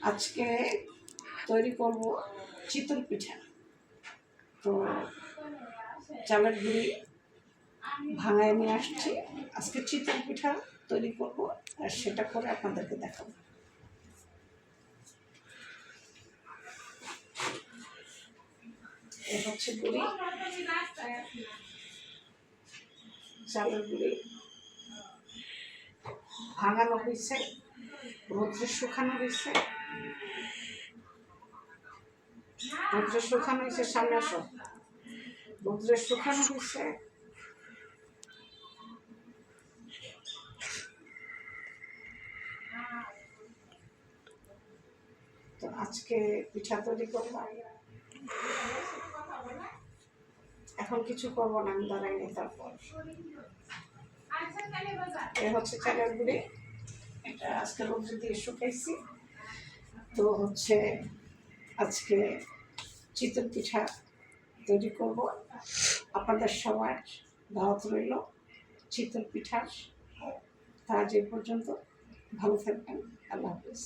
আজকে তৈরি করব চিতল পিঠা। তো চালের গুঁড়ি ভাঙায় নিয়ে আসছি। আজকে চিতল পিঠা তৈরি করব আর সেটা করে আপনাদেরকে দেখাবো। হচ্ছে গুঁড়ি। চালের গুঁড়ি ভাঙানো হয়েছে। রোদ্রে শুকানো হয়েছে রোদ্রে শুকানো হয়েছে সামনে আসো। রোদ্রে শুকানো হয়েছে তো আজকে পিঠা তৈরি করব। এখন কিছু করব না আমি দাঁড়াইনি তারপর। এ হচ্ছে চালের গুঁড়ি। এটা আজকে রোদ্রে দিয়ে শুকাইছি। তো হচ্ছে আজকে চিতল পিঠা তৈরি করব। আপনাদের সবার দাওয়াত রইল চিতল পিঠার। তা যে পর্যন্ত ভালো থাকবেন। আল্লাহ হাফিজ।